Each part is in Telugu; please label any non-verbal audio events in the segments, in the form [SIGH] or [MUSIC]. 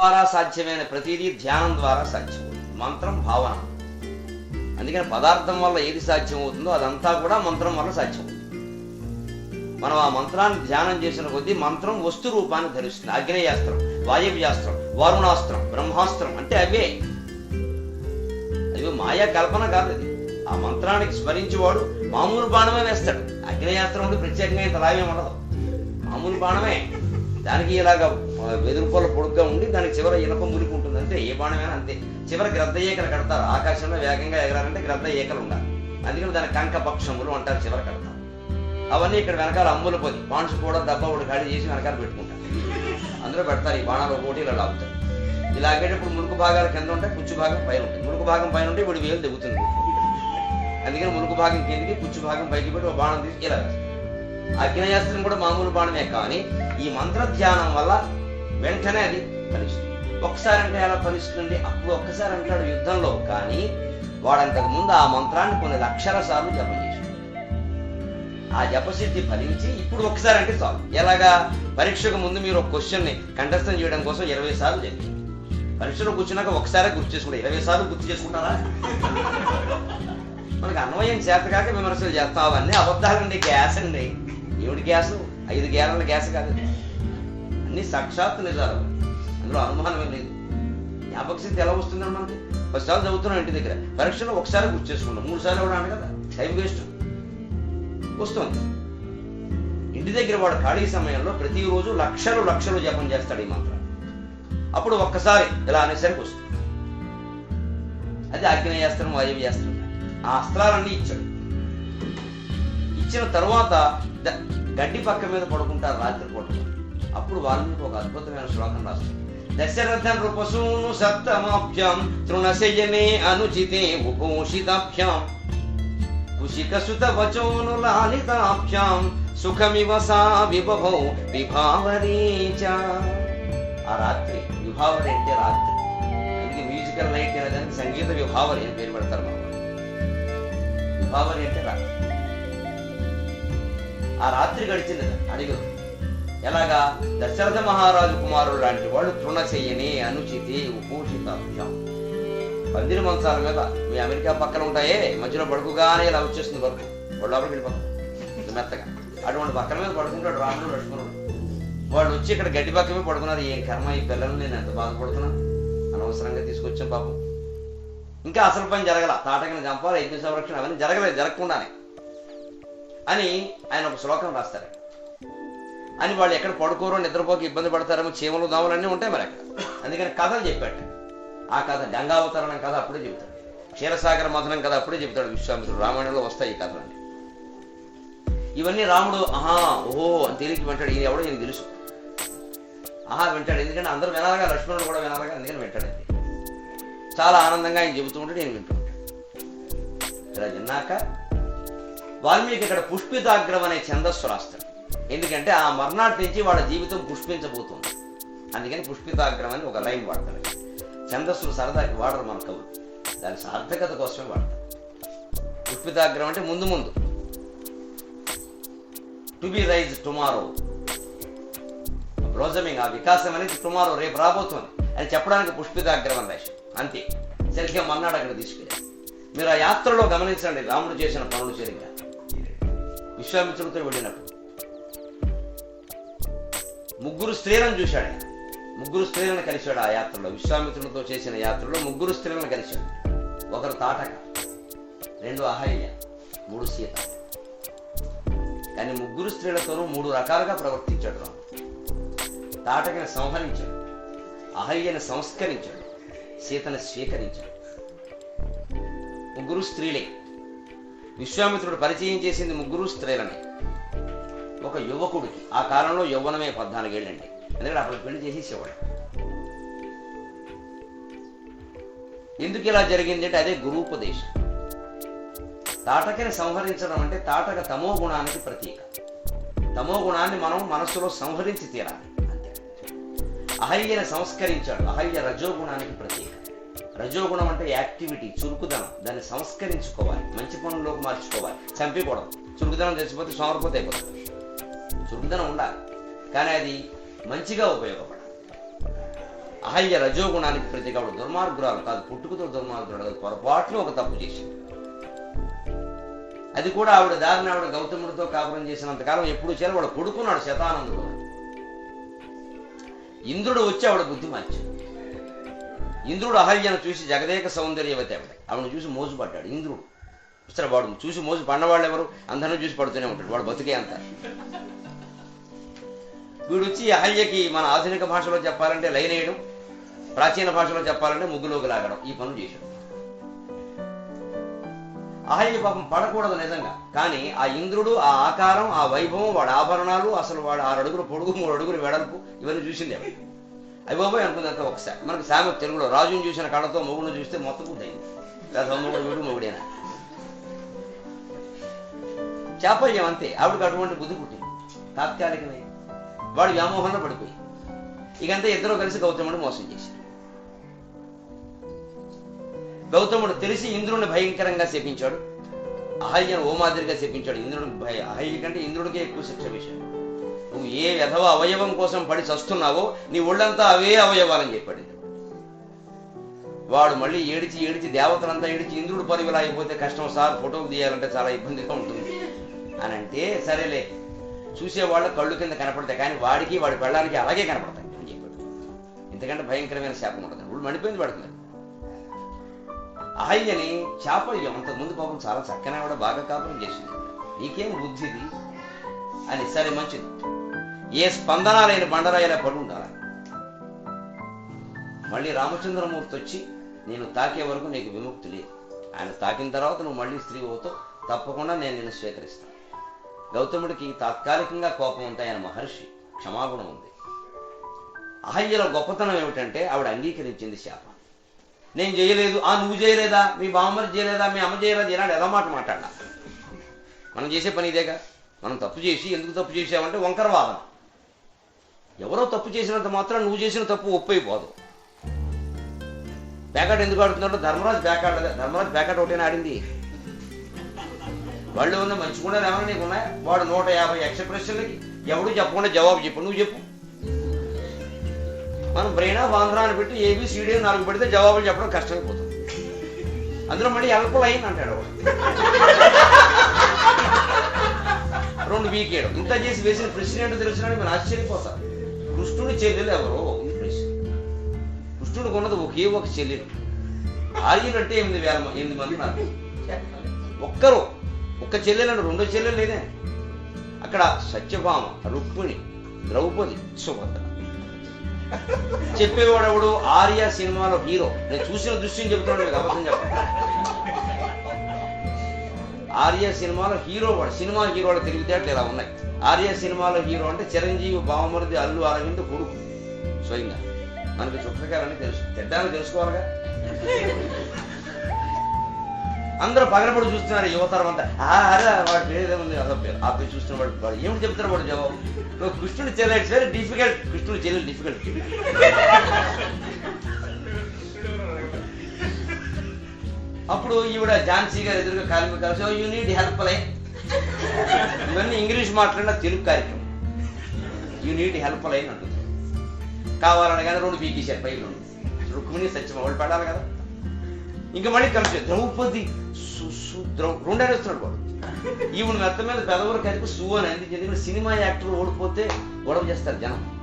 ద్వారా సాధ్యమైన ప్రతిదీ ధ్యానం ద్వారా సాధ్యం మంత్రం భావన. అందుకని పదార్థం వల్ల ఏది సాధ్యం అవుతుందో అదంతా కూడా మంత్రం వల్ల సాధ్యమవుతుంది. మనం ఆ మంత్రాన్ని ధ్యానం చేసిన కొద్దీ మంత్రం వస్తు రూపాన్ని ధరిస్తుంది. అగ్నేయాస్త్రం వాయవ్యాస్త్రం వరుణాస్త్రం బ్రహ్మాస్త్రం అంటే అవే. అవి మాయా కల్పన కాదు అది. ఆ మంత్రానికి స్మరించేవాడు మామూలు బాణమే వేస్తాడు. అగ్నేయాస్త్రం అంటే ప్రత్యేకంగా ఇంత ఉండదు. మామూలు బాణమే. దానికి ఇలాగ వెదురుపొల పొడుగ్గా ఉండి దానికి చివర ఇనప మురికి ఉంటుంది అంతే ఏ బాణమైనా అంతే. చివర గ్రద్ద ఏకలు కడతారు. ఆకాశంలో వేగంగా ఎగరాలంటే గ్రద్ద ఏకలు ఉండాలి. అందుకని దాని కంక పక్షములు అంటారు చివర కడతారు. అవన్నీ ఇక్కడ వెనకాల అమ్ముల పది. బాణ్స్ కూడా డబ్బా ఒకటి ఖాళీ చేసి వెనకాల పెట్టుకుంటారు. అందులో పెడతారు ఈ బాణాలు ఒకటి ఇలా లాగుతారు. ఇలా లాగేటప్పుడు మునుకు భాగాలు కింద ఉంటాయి పుచ్చు భాగం పైన ఉంటుంది. మునుకు భాగం పైన ఉంటే ఇప్పుడు వేలు దిగుతుంది. అందుకని మునుకు భాగం కిందకి పుచ్చు భాగం పైకి పెట్టి ఒక బాణం తీసి ఇలా వేస్తారు. అగ్నయాస్త్రం కూడా మామూలు బాణమే కానీ ఈ మంత్ర ధ్యానం వల్ల వెంటనే అది ఫలిస్తుంది. ఒకసారి అంటే ఎలా ఫలిస్తుంది అప్పుడు ఒక్కసారి అంటాడు యుద్ధంలో కానీ వాడంతకు ముందు ఆ మంత్రాన్ని కొన్ని లక్షల సార్లు జపం చేశాడు. ఆ జపసిద్ధి ఫలించి ఇప్పుడు ఒకసారి అంటే చాలు. ఎలాగా? పరీక్షకు ముందు మీరు ఒక క్వశ్చన్ని కంఠస్థం చేయడం కోసం ఇరవై సార్లు జరిగింది. పరీక్షలో కూర్చున్నాక ఒకసారి గుర్తు చేసుకుంటారు ఇరవై సార్లు గుర్తు చేసుకుంటారా? మనకు అన్వయం చేతకాక విమర్శలు చేస్తాం. అవన్నీ అబద్ధాలండి గ్యాస్ అండి ఏమిటి గ్యాసు? ఐదు గ్యాలన్ల గ్యాస్ కాదు. అన్ని సాక్షాత్ నిజాలు. అందులో అనుమానమే లేదు. జ్ఞాపక శక్తి ఎలా వస్తుందని మనకి? పది చదువుతున్నాం ఇంటి దగ్గర. పరీక్షలో ఒకసారి గుర్తు చేసుకుంటాం. మూడు సార్లు కూడా కదా. Time waste. వస్తుంది. ఇంటి దగ్గర వాడు ఖాళీ సమయంలో ప్రతిరోజు లక్షలు లక్షలు జపం చేస్తాడు ఈ మంత్రం. అప్పుడు ఒక్కసారి ఇలా అనేసరికి వస్తుంది. అది ఆగ్నేయాస్త్రం వాయువ్యాస్త్రం ఆ అస్త్రాలన్నీ ఇచ్చాడు. ఇచ్చిన తర్వాత గడ్డి పక్క మీద పడుకుంటారు రాత్రి పూట. అప్పుడు వాల్మీకి ఒక అద్భుతమైన శ్లోకం రాస్తారు దశరథ నృపశూను సప్తమాభ్యాం తృణశయనే అనుచితే ఉపోషితాభ్యాం కుశిక సుత వచోను లాలితాభ్యాం సుఖమివ సా విభవౌ విభావరీచ ఆ రాత్రి విభావరి అంటే రాత్రి. అందుకే మ్యూజికల్ నైట్ అనేదానికి సంగీత విభావరి అని పేరు పెడతారు మనం విభావరి అంటే రాత్రి. ఆ రాత్రి గడిచింది అడిగారు. ఎలాగా? దశరథ మహారాజు కుమారుడు లాంటి వాళ్ళు తృణ చెయ్యని అనుచితి ఉపూషిత పందిరి మంచాల మీద మీ అమెరికా పక్కన ఉంటాయే మధ్యలో పడుకుగానే ఇలా వచ్చేస్తుంది వరకు వాళ్ళు లోపలికి వెళ్ళిపోతారు మెత్తగా. అటువంటి పక్కన మీద పడుకుంటాడు రాముడు లక్ష్మణుడు వాళ్ళు వచ్చి ఇక్కడ గడ్డి పక్క మీద పడుకున్నారు ఏం కర్మ ఈ పిల్లలు నేను ఎంత బాధపడుతున్నా? అనవసరంగా తీసుకొచ్చాం పాపం. ఇంకా అసలు పని జరగల. తాటకిని చంపాలి యజ్ఞ సంరక్షణ అవన్నీ జరగలేదు జరగకుండానే. అని ఆయన ఒక శ్లోకం రాస్తారు. అని వాళ్ళు ఎక్కడ పడుకోరో నిద్రపోక ఇబ్బంది పడతారేమో చీమలు దోమలు అన్నీ ఉంటాయి మరి అక్కడ. అందుకని కథలు చెప్పాడు. ఆ కథ గంగావతరణం కథ అప్పుడే చెబుతాడు. క్షీరసాగర మథనం కథ అప్పుడే చెబుతాడు విశ్వామిత్రుడు. రామాయణంలో వస్తాయి ఈ కథలన్నీ ఇవన్నీ రాముడు ఆహా ఓహో అని తిరిగి వింటాడు. ఈయన ఎవడో నేను తెలుసు. ఆహా వింటాడు. ఎందుకంటే అందరూ వినాలగా లక్ష్మణుడు కూడా వినాలగా అందుకని వింటాడు చాలా ఆనందంగా ఆయన చెబుతూ ఉంటే నేను వింటూ ఉంటాను ఇలా విన్నాక వాల్మీకి ఇక్కడ పుష్పితాగ్రం అనే ఛందస్సు రాస్తాడు ఎందుకంటే ఆ మర్నాటి నుంచి వాళ్ళ జీవితం పుష్పించబోతుంది. అందుకని పుష్పితాగ్రం అని ఒక లైన్ వాడతాడు ఛందస్సులు సరదాకి వాడరు మన కవులు. దాని సార్థకత కోసమే వాడతారు. పుష్పితాగ్రం అంటే ముందు ముందు. To be rise tomorrow. Blossoming ఆ వికాసం అనేది టుమారో రేపు రాబోతుంది. అని చెప్పడానికి పుష్పితాగ్రం అని రాశాడు అంతే. సరిగ్గా మన్నాడు అక్కడ తీసుకెళ్ళాడు మీరు ఆ యాత్రలో గమనించండి. రాముడు చేసిన పనులు సరిగ్గా విశ్వామిత్రుడితో వెళ్ళినప్పుడు ముగ్గురు స్త్రీలను చూశాడు ముగ్గురు స్త్రీలను కలిశాడు ఆ యాత్రలో. విశ్వామిత్రుడితో చేసిన యాత్రలో ముగ్గురు స్త్రీలను కలిశాడు. ఒకరు తాటక రెండు అహల్య మూడు సీత. కానీ ముగ్గురు స్త్రీలతోనూ మూడు రకాలుగా ప్రవర్తించాడు రాముడు. తాటకని సంహరించాడు అహల్యని సంస్కరించాడు సీతను స్వీకరించాడు. ముగ్గురు స్త్రీలే. విశ్వామిత్రుడు పరిచయం చేసింది ముగ్గురు స్త్రీలని ఒక యువకుడికి. ఆ కాలంలో యవ్వనమే పద్నాలుగేళ్ళండి ఎందుకంటే అప్పుడు పెళ్ళి చేసేసేవాడు. ఎందుకు ఇలా జరిగింది అంటే అదే గురూపదేశం తాటకని సంహరించడం అంటే తాటక తమో గుణానికి ప్రతీక. తమో గుణాన్ని మనం మనస్సులో సంహరించి తీరాలి. అంతే. అహల్యని సంస్కరించాడు. అహల్య రజోగుణానికి ప్రతీక. రజోగుణం అంటే యాక్టివిటీ చురుకుదనం. దాన్ని సంస్కరించుకోవాలి మంచి పనుల్లోకి మార్చుకోవాలి. చంపకూడదు చురుకుదనం తెచ్చిపోతే సోమరిపోతే అయిపోతుంది చురుకుదనం ఉండాలి. కానీ అది మంచిగా ఉపయోగపడాలి. అహల్య రజోగుణానికి ప్రతి ఆవిడ దుర్మార్గురాలు కాదు. పుట్టుకతో దుర్మార్గురాలు కాదు. పొరపాటున ఒక తప్పు చేసింది. అది కూడా ఆవిడ దారిని ఆవిడ గౌతముడితో కాపురం చేసినంత కాలం ఎప్పుడు చేయాలి. వాడు కొడుకున్నాడు శతానందుడు. ఇంద్రుడు వచ్చి ఆవిడ బుద్ధి మార్చాడు. ఇంద్రుడు అహల్యను చూసి జగదేక సౌందర్యవతి ఆవిడ ఆవిడను చూసి మోజుపడ్డాడు ఇంద్రుడు. ఇస్తారు వాడు చూసి మోజు పడినవాళ్ళు ఎవరు? అందరినీ చూసి పడుతూనే ఉంటాడు. వాడు బతికే అంత. వీడు వచ్చి అహల్యకి మన ఆధునిక భాషలో చెప్పాలంటే లైన్ వేయడం ప్రాచీన భాషలో చెప్పాలంటే ముగ్గులోకి లాగడం ఈ పనులు చేశాడు. అహల్య పాపం పడకూడదు నిజంగా. కానీ ఆ ఇంద్రుడు ఆ ఆకారం ఆ వైభవం వాడి ఆభరణాలు అసలు వాడు ఆరు అడుగులు పొడుగు మూడు అడుగులు వెడల్పు ఇవన్నీ చూసింది అవి బాబాయ్ అనుకుందంత ఒకసారి మనకు సామెత తెలుగులో రాజుని చూసిన కళ్ళతో మొగుడు చూస్తే మొత్తం పూర్తయింది లేదా మొగుడు వీడు మొగుడేనా? చాపల్యం అంతే ఆవిడకి అటువంటి బుద్ధి పుట్టింది. తాత్కాలికమే. వాడు వ్యామోహంలో పడిపోయి. ఇకంతా ఇద్దరు కలిసి గౌతముడు మోసం చేశారు. గౌతముడు తెలిసి ఇంద్రుడిని భయంకరంగా శపించాడు. అహల్యను ఓ మాదిరిగా శపించాడు. ఇంద్రుడికి భయ అహల్య కంటే ఇంద్రుడికే ఎక్కువ శిక్ష విషయం నువ్వు ఏ వ్యధవ అవయవం కోసం పడి చస్తున్నావో నీ ఒళ్ళంతా అవే అవయవాలని చెప్పాడు. వాడు మళ్ళీ ఏడిచి ఏడిచి దేవతలంతా ఏడిచి ఇంద్రుడు పరివిలా అయిపోతే కష్టం సార్ ఫోటోలు తీయాలంటే చాలా ఇబ్బందిగా ఉంటుంది. అని అంటే సరేలే చూసేవాళ్ళ కళ్ళు కింద కనపడతాయి కానీ వాడికి వాడి పెళ్ళానికి అలాగే కనపడతాయి అని చెప్పాడు. ఎందుకంటే భయంకరమైన శాపం ఉంటుంది వాళ్ళు మండిపోయింది పడుతుంది అహయ్యని చేప అంతకుముందు పాపం చాలా చక్కనే కూడా బాగా కాపురం చేసింది. నీకేం బుద్ధిది? అని సరే మంచిది. ఏ స్పందనాలైన బండరాయిలా పడి ఉండాలి మళ్ళీ రామచంద్రమూర్తి వచ్చి నేను తాకే వరకు నీకు విముక్తి లేదు. ఆయన తాకిన తర్వాత నువ్వు మళ్ళీ స్త్రీ అవుతావు. తప్పకుండా నేను నిన్ను స్వీకరిస్తాను. గౌతముడికి తాత్కాలికంగా కోపం ఉంటే ఆయన మహర్షి క్షమాగుణం ఉంది. అహల్యలో గొప్పతనం ఏమిటంటే ఆవిడ అంగీకరించింది శాపం. నేను చేయలేదు. ఆ నువ్వు చేయలేదా? మీ బామ్మరి చేయలేదా? మీ అమ్మ చేయలేదా? ఇలాంటి ఎలా మాట మాట్లాడాలి? మనం చేసే పని ఇదేగా? మనం తప్పు చేసి ఎందుకు తప్పు చేసామంటే వంకరవాదం. ఎవరో తప్పు చేసినంత మాత్రం నువ్వు చేసిన తప్పు ఒప్పైపోదు. బ్యాకాట్ ఎందుకు ఆడుతున్నాడు ధర్మరాజు ప్యాకెట్ ధర్మరాజు ప్యాకెట్ ఒకటేనా ఆడింది? వాళ్ళు ఉన్న కూడా ఏమైనా నీకు ఉన్నాయా? వాడు నూట యాభై యక్ష ప్రశ్నలకి ఎవడు చెప్పకుండా జవాబు చెప్పు నువ్వు చెప్పు. మనం బ్రెయిన్ ఆఫ్ ఆంధ్ర అని పెట్టి ఏబీ సీడీ నాలుగు పెడితే జవాబులు చెప్పడం కష్టమైపోతుంది అందులో మళ్ళీ ఎల్ప అయింది అంటాడు వాడు. రెండు వీకేయడం ఇంత చేసి వేసిన ప్రశ్న ఏంటో తెలిసినాడు మీరు ఆశ్చర్యపోతారు కృష్ణుడి చెల్లెలు ఎవరో? ఇది ప్రశ్న. కృష్ణుడికి ఉన్నది ఒకే ఒక చెల్లెలు. ఆర్యులు అంటే ఎనిమిది వేల ఎనిమిది మంది ఉన్నారు. ఒక్కరు. ఒక్క చెల్లెలను రెండో చెల్లెలు లేదే. అక్కడ సత్యభామ రుక్మిణి ద్రౌపది సుభద్ర. చెప్పేవాడెవడు? ఆర్య సినిమాలో హీరో. నేను చూసిన దృశ్యం చెబుతున్నాడు మీకు అబద్ధం చెప్పండి ఆర్య సినిమాలో హీరో సినిమా హీరోల తెలివితేటలు ఇలా ఉన్నాయి. ఆర్య సినిమాలో హీరో అంటే చిరంజీవి బావమరిది అల్లు అరవింద్ కొడుకు స్వయంగా. మనకి చుట్టకాలని తెలుసు. తిడ్డానికి తెలుసుకోవాలిగా? అందరూ పగలబడి చూస్తున్నారు యువతరం అంతా. "ఆ, అరే వాడి పేరు ఏముంది పేరు. ఆ పేరు చూస్తున్న వాడు వాడు ఏమిటి చెప్తారు వాడు జవాబు? నువ్వు కృష్ణుడి వెరీ డిఫికల్ట్ కృష్ణుడు చెల్లెలు డిఫికల్ట్. అప్పుడు ఈవిడ ఝాన్సీ గారు ఎదురుగా కార్మిక కలిసి యూ నీడ్ హెల్ప్ లైన్ ఇవన్నీ ఇంగ్లీష్ మాట్లాడిన తెలుగు కార్యక్రమం. యూ నీడ్ హెల్ప్ లైన్ అంటుంది. కావాలని కానీ రెండు పీకేశారు పైకి రెండు రుక్మిణి సత్యం వాళ్ళు పడాలి కదా. ఇంకా మళ్ళీ కలిసి ద్రౌపది సు- రెండే వాడు ఈవిడ మెత్త మీద పెదవులు కలిపి సు అని అందించింది సినిమా యాక్టర్ ఓడిపోతే గొడవ చేస్తారు జనం.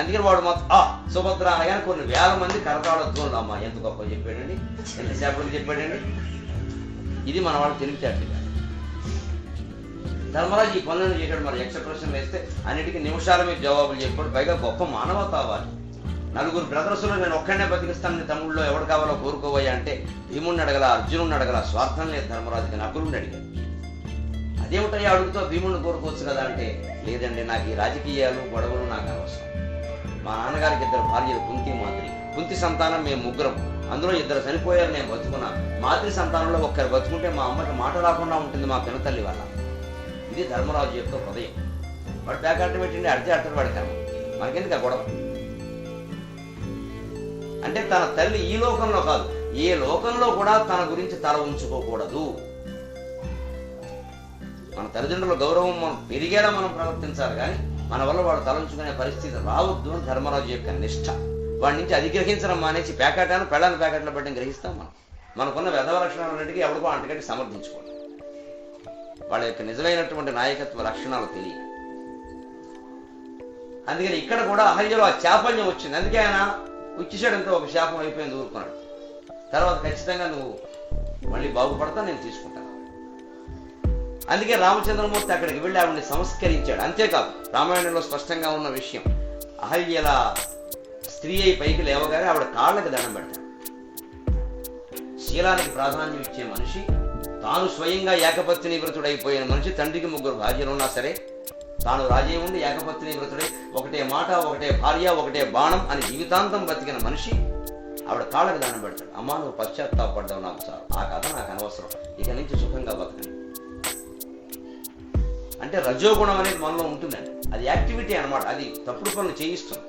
అందుకని వాడు మొత్తం ఆ సుభద్ర అనగానే కొన్ని వేల మంది కరతాళతో అమ్మా ఎంత గొప్ప చెప్పాడండి. ఎంత సేపటికి చెప్పాడండి. ఇది మన వాళ్ళు తెలివితేటలు ధర్మరాజు ఈ పనులను చేశాడు. మరి యక్ష ప్రశ్నలు వేస్తే అన్నిటికీ నిమిషాల మీద జవాబులు చెప్పాడు. పైగా గొప్ప మానవతావాది. నలుగురు బ్రదర్స్లో నేను ఒక్కడనే బతికిస్తానని తమ్ముళ్ళు ఎవడు కావాలో కోరుకోవయ్యా అంటే భీముడిని అడగల అర్జునుడిని అడగల స్వార్థం లేదు ధర్మరాజుకి నకులుని అడిగాడు. అదేమిటయ్యా అడుగుతో భీముడిని కోరుకోవచ్చు కదా అంటే లేదండి నాకు ఈ రాజకీయాలు గొడవలు నాకు అవసరం మా నాన్నగారికి ఇద్దరు భార్యలు కుంతి మాదిరి కుంతి సంతానం మేము ముగ్గురం. అందులో ఇద్దరు చనిపోయారు నేను బతుకున్నా. మాతృ సంతానంలో ఒక్కరు బతుకుంటే మా అమ్మకి మాట రాకుండా ఉంటుంది మా పినతల్లి వల్ల ఇది ధర్మరాజు యొక్క హృదయం. వాడు ప్యాకెట్ పెట్టిండి అడితే అడతాడు వాడి కర్మ. మనకెందుకు గొడవ? అంటే తన తల్లి ఈ లోకంలో కాదు. ఏ లోకంలో కూడా తన గురించి తల ఉంచుకోకూడదు. మన తల్లిదండ్రుల గౌరవం మనం పెరిగేలా మనం ప్రవర్తించాలి కానీ మన వల్ల వాడు తలంచుకునే పరిస్థితి రావద్దు అని ధర్మరాజు యొక్క నిష్ఠ వాడి నుంచి అది గ్రహించడం మానేసి ప్యాకెటాను పెళ్ళాన్ని ప్యాకెట్లో పెట్టడం గ్రహిస్తాం మనం. మనకున్న వెధవ లక్షణాలన్నిటికీ ఎవరికో అంటకంటే సమర్థించుకోండి. వాళ్ళ యొక్క నిజమైనటువంటి నాయకత్వ లక్షణాలు తెలియదు. అందుకని ఇక్కడ కూడా అహల్యలో ఆ చాపల్యం వచ్చింది. అందుకే ఆయన ఉచ్చిసేడంతో ఒక శాపం అయిపోయింది ఊరుకున్నాడు. తర్వాత ఖచ్చితంగా నువ్వు మళ్ళీ బాగుపడతా నేను తీసుకుంటాను. అందుకే రామచంద్రమూర్తి అక్కడికి వెళ్ళి ఆవిడని సంస్కరించాడు. అంతేకాదు రామాయణంలో స్పష్టంగా ఉన్న విషయం అహల్యల స్త్రీ అయి పైకి లేవగానే ఆవిడ కాళ్ళకి దండం పెడతాడు. శీలానికి ప్రాధాన్యం ఇచ్చే మనిషి తాను స్వయంగా ఏకపత్ని వ్రతుడైపోయిన మనిషి తండ్రికి ముగ్గురు భార్యలు ఉన్నా సరే తాను రాజే ఉండి ఏకపత్ని వ్రతుడై ఒకటే మాట ఒకటే భార్య ఒకటే బాణం అని జీవితాంతం బతికిన మనిషి ఆవిడ కాళ్ళకి దండం పెడతాడు. అమ్మా నువ్వు పశ్చాత్తాపడ్డావు నాకు సార్ ఆ కథ నాకు అనవసరం. ఇక నుంచి సుఖంగా బతకండి. అంటే రజోగుణం అనేది మనలో ఉంటుందండి. అది యాక్టివిటీ అన్నమాట. అది తప్పుడు పనులు చేయిస్తుంది.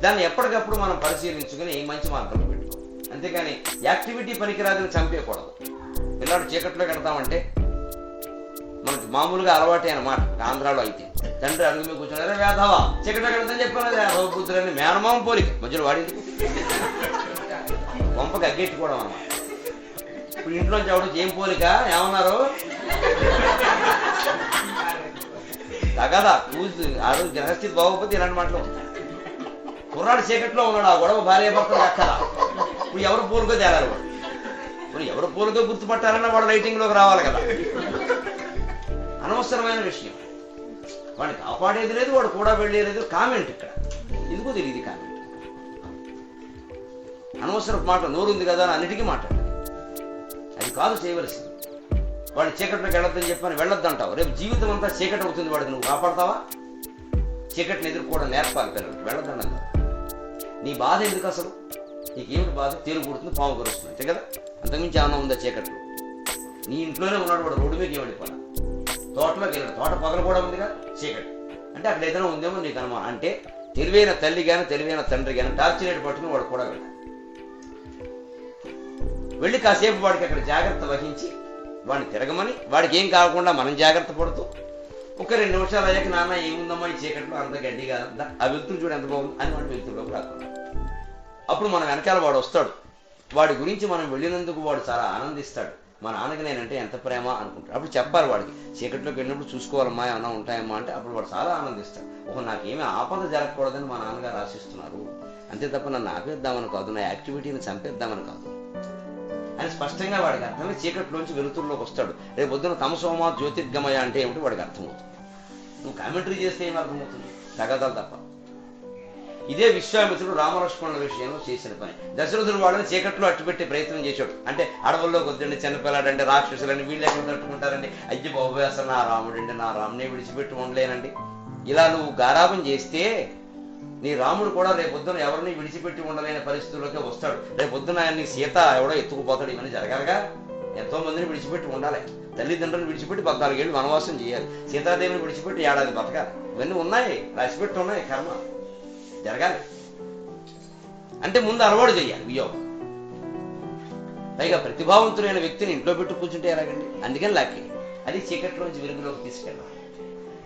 దాన్ని ఎప్పటికప్పుడు మనం పరిశీలించుకుని మంచి మార్గంలో పెట్టుకో అంతేకాని యాక్టివిటీ పనికిరాదని చంపేయకూడదు. పిల్లాడు చీకట్లో కడతామంటే మనకి మామూలుగా అలవాటే అన్నమాట. ఆంధ్రాలో అయితే తండ్రి అడుగు మీద కూర్చున్నారే వేధవా చీకట్లో కడతాని చెప్పాను వేధవ కూతురని మేనమామ పోలిక మధ్యలో వాడింది. కొంపకి అగ్గెట్టుకోవడం అన్నమాట. ఇప్పుడు ఇంట్లోంచి ఎవడు ఏం పోలిక? ఏమన్నారు? తగదా చూసి ఆ రోజు గ్రహస్థితి బాగోకపోతే ఇలాంటి మాటలు. కుర్రాడు చీకట్లో ఉన్నాడు ఆ గొడవ భార్య భర్తలు ఎక్కదా ఇప్పుడు ఎవరు పోలుకో తేలాలి? వాడు ఇప్పుడు ఎవరు పోలుకో గుర్తుపట్టాలన్నా వాడు లైటింగ్లోకి రావాలి కదా. అనవసరమైన విషయం. వాడిని కాపాడేది లేదు వాడు కూడా వెళ్ళేది కామెంట్ ఇక్కడ. ఎందుకో తెలియదు కామెంట్. అనవసరపు మాట నోరుంది కదా అని అన్నిటికీ మాట్లాడాలి అది కాదు చేయవలసింది. వాడు చీకట్లోకి వెళ్ళొద్దని చెప్పని వెళ్ళొద్దంటావు. రేపు జీవితం అంతా చీకటి అవుతుంది వాడికి నువ్వు కాపాడతావా? చీకటిని ఎదుర్కోవడం నేర్పాలి పిల్లలు. వెళ్ళొద్దండి నీ బాధ ఎందుకు అసలు? నీకేమిటి బాధ? తేలు కుడుతుంది పాము కురుస్తుంది. అంతే కదా? అంతకుమించి ఆనందం ఉందా చీకట్లో? నీ ఇంట్లోనే ఉన్నాడు వాడు. రోడ్డు మీద ఏమడి పడ తోటలోకి వెళ్ళాడు. తోట పగలు కూడా ఉందిగా చీకటి. అంటే అక్కడ ఏదైనా ఉందేమో నీకు అనుమానం. అంటే తెలివైన తల్లి కానీ తెలివైన తండ్రి కానీ టార్చ్ లైట్ పట్టుకుని వాడు కూడా వెళ్ళాడు. వెళ్ళి కాసేపు వాడికి అక్కడ జాగ్రత్త వహించి వాడిని తిరగమని వాడికి ఏం కాకుండా మనం జాగ్రత్త పడుతూ ఒక రెండు నిమిషాలు అయ్యాక నాన్న ఏముందమ్మా ఈ చీకట్లో అంత గడ్డి కాదంతా ఆ వ్యక్తులు చూడు ఎంత బాగుంది అని వాడు వ్యక్తుల్లోకి రాకుండా. అప్పుడు మన వెనకాల వాడు వస్తాడు. వాడి గురించి మనం వెళ్ళినందుకు వాడు చాలా ఆనందిస్తాడు. మా నాన్నకి నేనంటే ఎంత ప్రేమ అనుకుంటాడు. అప్పుడు చెప్పాలి వాడికి చీకట్లోకి వెళ్ళినప్పుడు చూసుకోవాలమ్మా ఏమన్నా ఉంటాయమ్మా అంటే అప్పుడు వాడు చాలా ఆనందిస్తాడు. ఒక నాకేమీ ఆపద జరగకూడదని మా నాన్నగారు ఆశిస్తున్నారు. అంతే తప్ప నన్ను ఆపేద్దామని కాదు నా యాక్టివిటీని చంపేద్దామని కాదు. అని స్పష్టంగా వాడికి అర్థమై చీకట్లోంచి వెలుతురులోకి వస్తాడు. రేపు పొద్దున తమసోమ జ్యోతిర్గమయ అంటే ఏమిటి వాడికి అర్థమవుతుంది. నువ్వు కామెంటరీ చేస్తే ఏం అర్థమవుతుంది? తగదాలు తప్ప. ఇదే విశ్వామిత్రుడు రామలక్ష్మణుల విషయంలో చేసిన పని. దశరథుడు వాళ్ళని చీకట్లో అట్టుపెట్టే ప్రయత్నం చేశాడు. అంటే అడవుల్లోకి వద్దండి చిన్నపిల్లాడండి రాక్షసులని వీళ్ళు ఎక్కడ తట్టుకుంటారండి? అయ్యి బాబు అసలు నా రాముడండి నా రాముని విడిచిపెట్టి ఉండలేనండి. ఇలా నువ్వు గారాబం చేస్తే నీ రాముడు కూడా రేపొద్దున ఎవరిని విడిచిపెట్టి ఉండలేని పరిస్థితుల్లోకి వస్తాడు. రేపొద్దున ఆయన్ని సీత ఎవడో ఎత్తుకుపోతాడు. ఇవన్నీ జరగాలిగా? ఎంతో మందిని విడిచిపెట్టి ఉండాలి. తల్లిదండ్రులను విడిచిపెట్టి పద్నాలుగేళ్ళు వనవాసం చేయాలి. సీతాదేవిని విడిచిపెట్టి ఏడాది బతకాలి. ఇవన్నీ ఉన్నాయి. రాసిపెట్టి ఉన్నాయి కర్మ. జరగాలి. అంటే ముందు అలవాటు చేయాలి. వియోగం పైగా ప్రతిభావంతులైన వ్యక్తిని ఇంట్లో పెట్టి కూర్చుంటే ఎలాగండి? అందుకని లాక్కి. అది చీకట్లోంచి వెలుగులోకి తీసుకెళ్ళాలి.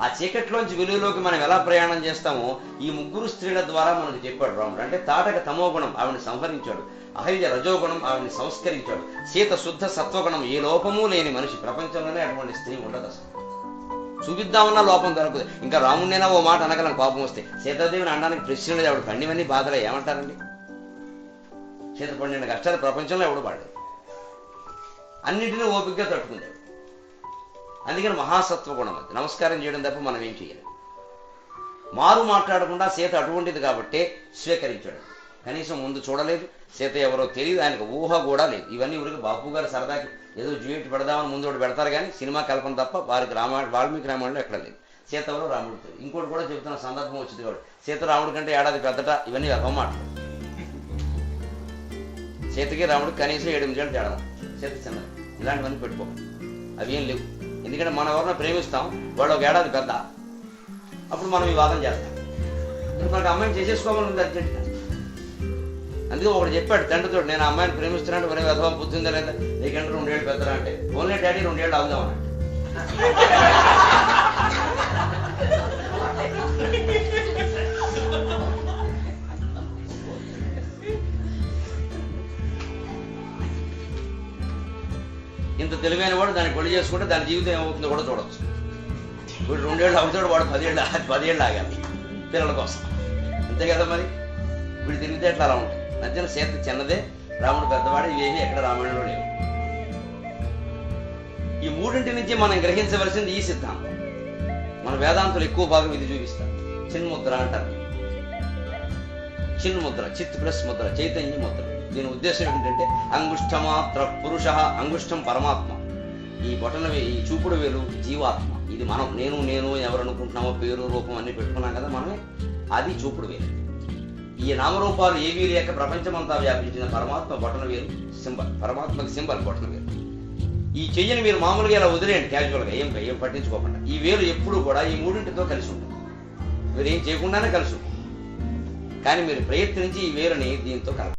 ఆ చీకట్లోంచి వెలుగులోకి మనం ఎలా ప్రయాణం చేస్తామో ఈ ముగ్గురు స్త్రీల ద్వారా మనకు చెప్పాడు రాముడు. అంటే తాటక తమోగుణం ఆవిడని సంహరించాడు. అహల్య రజోగుణం ఆవిడని సంస్కరించాడు. సీత శుద్ధ సత్వగుణం ఏ లోపము లేని మనిషి. ప్రపంచంలోనే అటువంటి స్త్రీ ఉండదు అసలు. చూపిద్దామన్నా లోపం దొరకదు. ఇంకా రాముడినైనా ఓ మాట అనగలను కోపం వస్తే. సీతాదేవిని అనడానికి ప్రశ్నలు ఆవిడ. పండివన్నీ బాధలే ఏమంటారండి? సీత పండిన కష్టాలు ప్రపంచంలో ఎవడు పడదు అన్నింటినీ ఓపికగా తట్టుకుంటాడు. అందుకని మహాసత్వ గుణం అది. నమస్కారం చేయడం తప్ప మనం ఏం చేయలేం. మారు మాట్లాడకుండా సీత అటువంటిది కాబట్టి స్వీకరించాడు. కనీసం ముందు చూడలేదు సీత ఎవరో తెలియదు ఆయనకు ఊహ కూడా లేదు. ఇవన్నీ ఊరికి బాపు గారు సరదాకి ఏదో జ్యూట్ పెడదామని ముందు ఒకటి పెడతారు కానీ సినిమా కల్పన తప్ప వారికి రామా వాల్మీకి రామాయణంలో ఎక్కడ లేదు. సీత ఎవరో రాముడు ఇంకోటి కూడా చెబుతున్న సందర్భం వచ్చింది వాడు సీత రాముడి కంటే ఏడాది పెద్దట ఇవన్నీ అవమాటలు సీతకి రాముడు కనీసం ఏడు నిమిషాలు తేడా సీత చిన్నది. ఇలాంటివన్నీ పెట్టుకో. అవి ఏం లేవు. ఎందుకంటే మనం ఎవరినో ప్రేమిస్తాం వాడు ఒక ఏడాది పెద్ద. అప్పుడు మనం ఈ వాదన చేస్తాం. ఇప్పుడు అమ్మాయిని చేసేసుకోవాలని ఉంది అర్జెంట్ అందుకే ఒకటి చెప్పాడు తండ్రితో నేను అమ్మాయిని ప్రేమిస్తున్నాను మరి వెధవ బుద్ధి లేదా? నీకంటే రెండేళ్ళు పెద్దరా అంటే ఓన్లీ డాడీ రెండేళ్ళు అవుదాం అన్నాడు. [LAUGHS] ఇంత తెలివైన వాడు దాన్ని పెళ్ళి చేసుకుంటే దాని జీవితం ఏమవుతుందో కూడా చూడవచ్చు వీడు రెండేళ్ళు అవుతాడు వాడు పదేళ్ళు పదేళ్ళు ఆగాలి పిల్లల కోసం. అంతే కదా మరి? వీడు తిరిగితే ఎట్లా అలా ఉంటాయి మధ్యన సీత చిన్నదే రాముడు పెద్దవాడు ఇవేవి ఎక్కడ రామాయణంలో లేవు. ఈ మూడింటి నుంచి మనం గ్రహించవలసింది ఈ సిద్ధాంతం. మన వేదాంతులు ఎక్కువ భాగం ఇది చూపిస్తారు. చిన్ముద్ర అంటారు. చిన్న ముద్ర చిత్ ప్లస్ ముద్ర చైతన్య ముద్ర. దీని ఉద్దేశం ఏంటంటే అంగుష్టమాత్ర పురుష అంగుష్టం పరమాత్మ. ఈ బొటన వే- ఈ చూపుడు వేలు జీవాత్మ. ఇది మనం నేను నేను ఎవరు అనుకుంటున్నామో పేరు రూపం అన్ని పెట్టుకున్నాం కదా మనమే అది చూపుడు వేలు. ఈ నామరూపాలు ఏవీ లేక ప్రపంచమంతా వ్యాపించిన పరమాత్మ బొటన వేలు సింబల్ పరమాత్మకి సింబల్ బొటన వేలు. ఈ చెయ్యని మీరు మామూలుగా ఇలా వదిలేయండి క్యాజువల్గా ఏం ఏం పట్టించుకోకుండా. ఈ వేలు ఎప్పుడు కూడా ఈ మూడింటితో కలిసి ఉంటుంది. మీరు ఏం చేయకుండానే కలిసి ఉంటుంది. కానీ మీరు ప్రయత్నించి ఈ వేరుని దీంతో కలపండి.